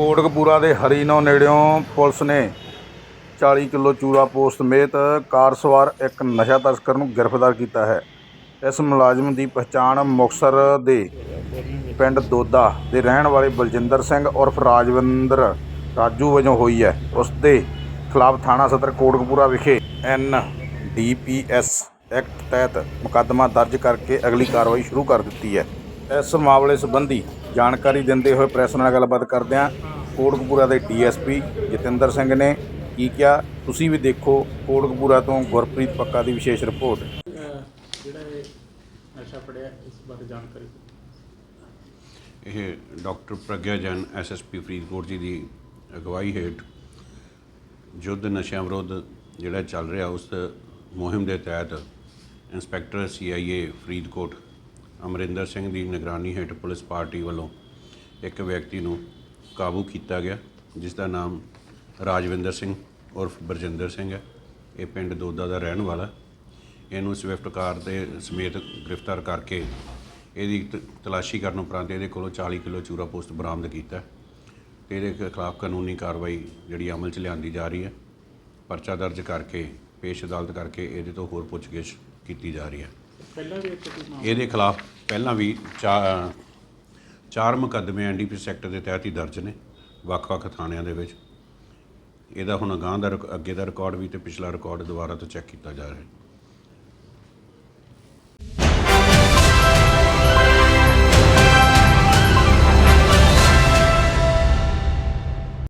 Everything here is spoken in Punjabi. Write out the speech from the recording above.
ਕੋਟਕਪੂਰਾ ਦੇ ਹਰੀਨੋ ਨੇੜਿਓਂ ਪੁਲਿਸ ਨੇ 40 ਕਿਲੋ ਚੂਰਾ ਪੋਸਟ ਸਮੇਤ ਕਾਰ ਸਵਾਰ ਇੱਕ ਨਸ਼ਾ ਤਸਕਰ ਨੂੰ ਗ੍ਰਿਫਤਾਰ ਕੀਤਾ ਹੈ। ਇਸ ਮੁਲਾਜ਼ਮ ਦੀ ਪਛਾਣ ਮੁਕਤਸਰ ਦੇ ਪਿੰਡ ਦੋਦਾ ਦੇ ਰਹਿਣ ਵਾਲੇ ਬਲਜਿੰਦਰ ਸਿੰਘ ਉਰਫ ਰਾਜਵਿੰਦਰ ਰਾਜੂ ਵਜੋਂ ਹੋਈ ਹੈ। ਉਸ ਦੇ ਖਿਲਾਫ ਥਾਣਾ ਸਦਰ ਕੋਟਕਪੂਰਾ ਵਿਖੇ ਐਨ ਡੀਪੀਐਸ ਐਕਟ ਤਹਿਤ ਮੁਕੱਦਮਾ ਦਰਜ ਕਰਕੇ ਅਗਲੀ ਕਾਰਵਾਈ ਸ਼ੁਰੂ ਕਰ ਦਿੱਤੀ ਹੈ। ਇਸ ਮਾਮਲੇ ਸੰਬੰਧੀ ਜਾਣਕਾਰੀ ਦਿੰਦੇ ਹੋਏ ਪ੍ਰੈਸ ਨਾਲ ਗੱਲਬਾਤ ਕਰਦਿਆਂ ਕੋਟਕਪੂਰਾ ਦੇ ਡੀਐਸਪੀ ਜਤਿੰਦਰ ਸਿੰਘ ਨੇ ਕੀ ਕਿਹਾ? ਤੁਸੀਂ ਵੀ ਦੇਖੋ ਕੋਟਕਪੂਰਾ ਤੋਂ ਗੁਰਪ੍ਰੀਤ ਪੱਕਾ ਦੀ ਵਿਸ਼ੇਸ਼ ਰਿਪੋਰਟ। ਜਿਹੜਾ ਇਹ ਨਸ਼ਾ ਫੜਿਆ ਇਸ ਬਾਰੇ ਜਾਣਕਾਰੀ ਇਹ ਡਾਕਟਰ ਪ੍ਰਗਿਆ ਜੈਨ ਐਸਐਸਪੀ ਫਰੀਦਕੋਟ ਜੀ ਦੀ ਅਗਵਾਈ ਹੇਠ ਯੁੱਧ ਨਸ਼ਿਆਂ ਵਿਰੁੱਧ ਜਿਹੜਾ ਚੱਲ ਰਿਹਾ, ਉਸ ਮੁਹਿੰਮ ਦੇ ਤਹਿਤ ਇੰਸਪੈਕਟਰ ਸੀਆਈਏ ਫਰੀਦਕੋਟ ਅਮਰਿੰਦਰ ਸਿੰਘ ਦੀ ਨਿਗਰਾਨੀ ਹੇਠ ਪੁਲਿਸ ਪਾਰਟੀ ਵੱਲੋਂ ਇੱਕ ਵਿਅਕਤੀ ਨੂੰ ਕਾਬੂ ਕੀਤਾ ਗਿਆ ਜਿਸ ਦਾ ਨਾਮ ਰਾਜਵਿੰਦਰ ਸਿੰਘ ਉਰਫ ਬਰਜਿੰਦਰ ਸਿੰਘ ਹੈ। ਇਹ ਪਿੰਡ ਦੋਦਾ ਦਾ ਰਹਿਣ ਵਾਲਾ ਇਹਨੂੰ ਸਵਿਫਟ ਕਾਰ ਦੇ ਸਮੇਤ ਗ੍ਰਿਫਤਾਰ ਕਰਕੇ ਇਹਦੀ ਤਲਾਸ਼ੀ ਕਰਨ ਉਪਰੰਤ ਇਹਦੇ ਕੋਲੋਂ 40 ਕਿਲੋ ਚੂਰਾ ਪੋਸਟ ਬਰਾਮਦ ਕੀਤਾ ਤੇ ਇਹਦੇ ਖਿਲਾਫ ਕਾਨੂੰਨੀ ਕਾਰਵਾਈ ਜਿਹੜੀ ਅਮਲ 'ਚ ਲਿਆਂਦੀ ਜਾ ਰਹੀ ਹੈ। ਪਰਚਾ ਦਰਜ ਕਰਕੇ ਪੇਸ਼ ਅਦਾਲਤ ਕਰਕੇ ਇਹਦੇ ਤੋਂ ਹੋਰ ਪੁੱਛਗਿੱਛ ਕੀਤੀ ਜਾ ਰਹੀ ਹੈ। ਇਹਦੇ ਖਿਲਾਫ ਪਹਿਲਾਂ ਵੀ ਚਾਰ ਮੁਕੱਦਮੇ ਐਨਡੀਪੀ ਸੈਕਟਰ ਦੇ ਤਹਿਤ ਹੀ ਦਰਜ ਨੇ, ਵੱਖ-ਵੱਖ ਥਾਣਿਆਂ ਦੇ ਵਿੱਚ। ਇਹਦਾ ਹੁਣ ਅਗਾਂਹ ਦਾ ਰਿਕ- ਅੱਗੇ ਦਾ ਰਿਕਾਰਡ ਵੀ ਤੇ ਪਿਛਲਾ ਰਿਕਾਰਡ ਦੁਬਾਰਾ ਤੋਂ ਚੈੱਕ ਕੀਤਾ ਜਾ ਰਿਹਾ ਹੈ।